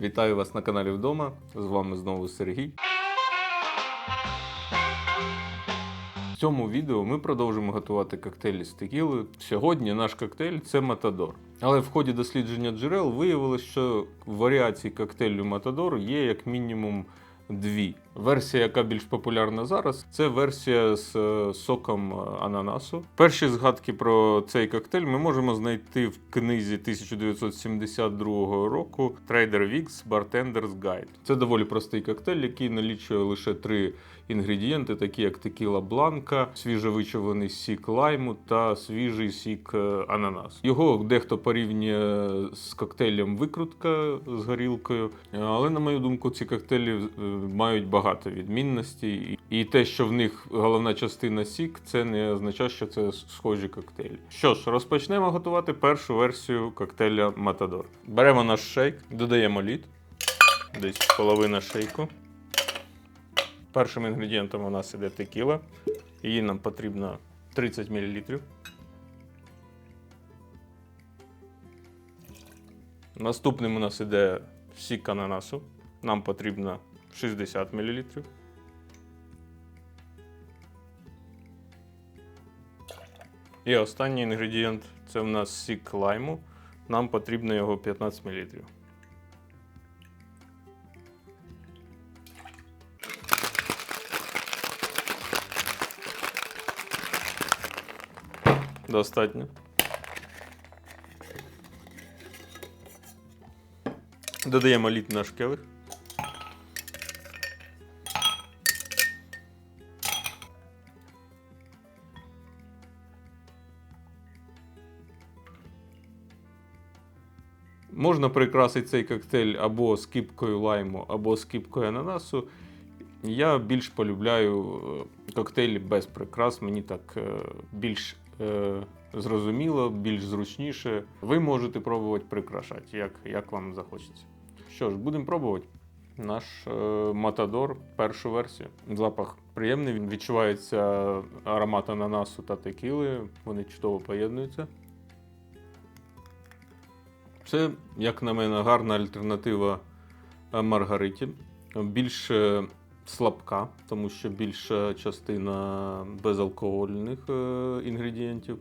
Вітаю вас на каналі вдома. З вами знову Сергій. В цьому відео ми продовжимо готувати коктейлі з текілою. Сьогодні наш коктейль це Матадор. Але в ході дослідження джерел виявилось, що варіацій коктейлю Матадор є як мінімум дві. Версія, яка більш популярна зараз, це версія з е, соком е, ананасу. Перші згадки про цей коктейль ми можемо знайти в книзі 1972 року Trader Vic's Bartender's Guide. Це доволі простий коктейль, який налічує лише три інгредієнти, такі як текіла бланка, свіжовичавлений сік лайму та свіжий сік е, ананасу. Його дехто порівнює з коктейлем викрутка з горілкою, але на мою думку, ці коктейлі мають багато відмінностей, і те, що в них головна частина сік, це не означає, що це схожі коктейлі. Що ж, розпочнемо готувати першу версію коктейля Матадор. Беремо наш шейк, додаємо лід, десь половина шейку. Першим інгредієнтом у нас іде текіла. Її нам потрібно 30 мл. Наступним у нас іде сік ананасу. Нам потрібно 60 мл. І останній інгредієнт це у нас сік лайму. Нам потрібно його 15 мл. Достатньо. Додаємо лід в наш келих. Можна прикрасити цей коктейль або скипкою лайму, або скипкою ананасу. Я більш полюбляю е, коктейлі без прикрас. Мені так е, більш е, зрозуміло, більш зручніше. Ви можете пробувати прикрашати, як, як вам захочеться. Що ж, будемо пробувати. Наш Матадор, першу версію. Запах приємний, він відчувається аромат ананасу та текіли. Вони чудово поєднуються. Це, як на мене, гарна альтернатива е, Маргариті. Більш слабка, тому що більша частина безалкогольних е, інгредієнтів.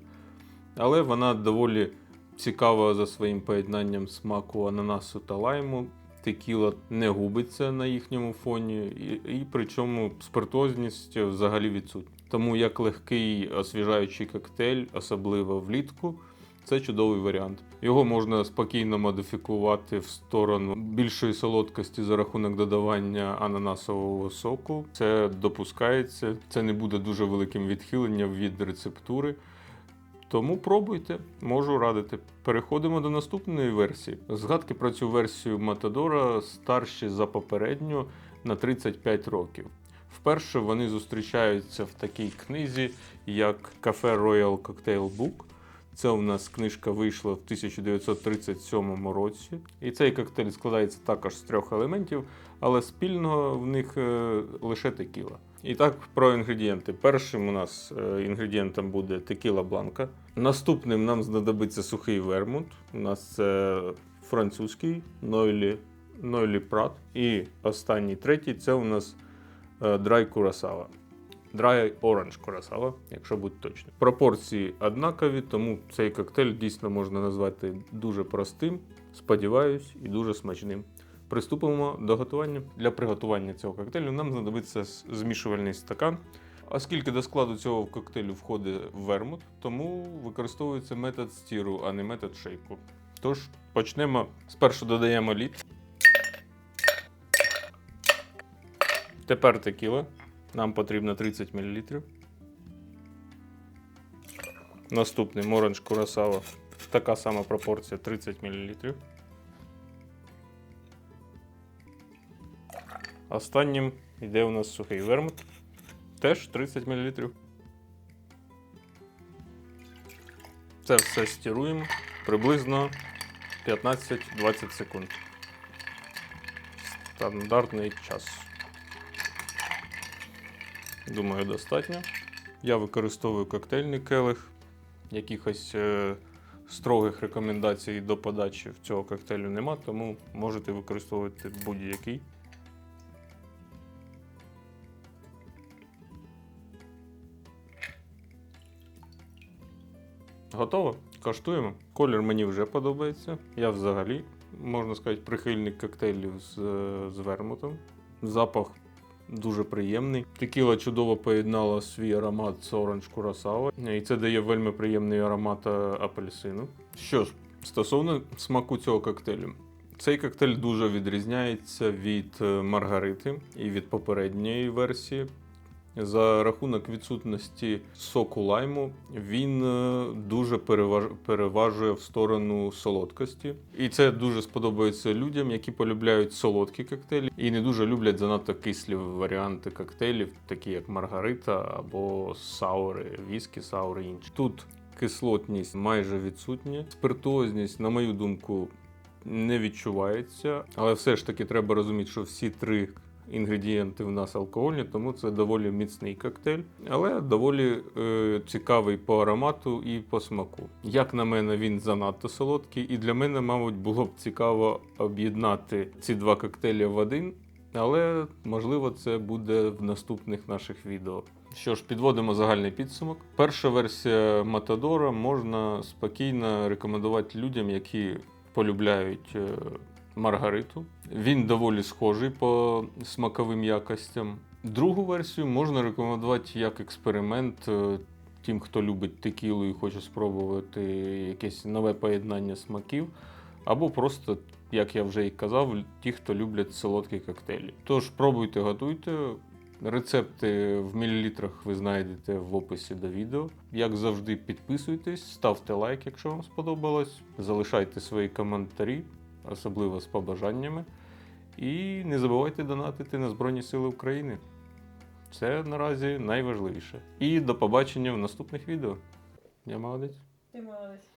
Але вона доволі цікава за своїм поєднанням смаку ананасу та лайму. Текіла не губиться на їхньому фоні, і, і причому спиртозність взагалі відсутня. Тому як легкий освіжаючий коктейль, особливо влітку, це чудовий варіант. Його можна спокійно модифікувати в сторону більшої солодкості за рахунок додавання ананасового соку. Це допускається, це не буде дуже великим відхиленням від рецептури. Тому пробуйте, можу радити. Переходимо до наступної версії. Згадки про цю версію Матадора старші за попередню на 35 років. Вперше вони зустрічаються в такій книзі, як Cafe Royal Cocktail Book. Це у нас книжка вийшла в 1937 році. І цей коктейль складається також з трьох елементів, але спільного в них е, лише текіла. І так, про інгредієнти. Першим у нас е, інгредієнтом буде текіла бланка. Наступним нам знадобиться сухий вермут. У нас це французький Нойлі, Нойлі Прат. І останній третій це у нас е, драй курасава. Dry Orange Курасава, якщо бути точним. Пропорції однакові, тому цей коктейль дійсно можна назвати дуже простим, сподіваюсь, і дуже смачним. Приступимо до готування. Для приготування цього коктейлю нам знадобиться змішувальний стакан. Оскільки до складу цього коктейлю входить вермут, тому використовується метод стіру, а не метод шейку. Тож почнемо. Спершу додаємо лід. Тепер текіла. Нам потрібно 30 мл. Наступний моранж курасава. Така сама пропорція 30 мл. Останнім йде у нас сухий вермут. Теж 30 мл. Це все стіруємо приблизно 15-20 секунд. Стандартний час. Думаю, достатньо. Я використовую коктейльний келих. Якихось е, строгих рекомендацій до подачі в цього коктейлю нема, тому можете використовувати будь-який. Готово? Коштуємо. Колір мені вже подобається. Я взагалі, можна сказати, прихильник коктейлів з, е, з вермутом. Запах дуже приємний. Текіла чудово поєднала свій аромат з оранж курасава, і це дає вельми приємний аромат е, апельсину. Що ж, стосовно смаку цього коктейлю. Цей коктейль дуже відрізняється від е, Маргарити і від попередньої версії. За рахунок відсутності соку лайму він е, дуже переваж... переважує в сторону солодкості. І це дуже сподобається людям, які полюбляють солодкі коктейлі і не дуже люблять занадто кислі варіанти коктейлів, такі як Маргарита або саури, віскі, саури інші. Тут кислотність майже відсутня, спиртуозність, на мою думку, не відчувається, але все ж таки треба розуміти, що всі три інгредієнти в нас алкогольні, тому це доволі міцний коктейль, але доволі е, цікавий по аромату і по смаку. Як на мене, він занадто солодкий, і для мене, мабуть, було б цікаво об'єднати ці два коктейлі в один. Але можливо це буде в наступних наших відео. Що ж, підводимо загальний підсумок. Перша версія Матадора можна спокійно рекомендувати людям, які полюбляють е, Маргариту. Він доволі схожий по смаковим якостям. Другу версію можна рекомендувати як експеримент е, тим, хто любить текілу і хоче спробувати якесь нове поєднання смаків, або просто, як я вже і казав, ті, хто люблять солодкі коктейлі. Тож пробуйте, готуйте. Рецепти в мілілітрах ви знайдете в описі до відео. Як завжди, підписуйтесь, ставте лайк, якщо вам сподобалось. Залишайте свої коментарі, особливо з побажаннями. І не забувайте донатити на Збройні Сили України. Це наразі найважливіше. І до побачення в наступних відео. Я молодець. Ти молодець.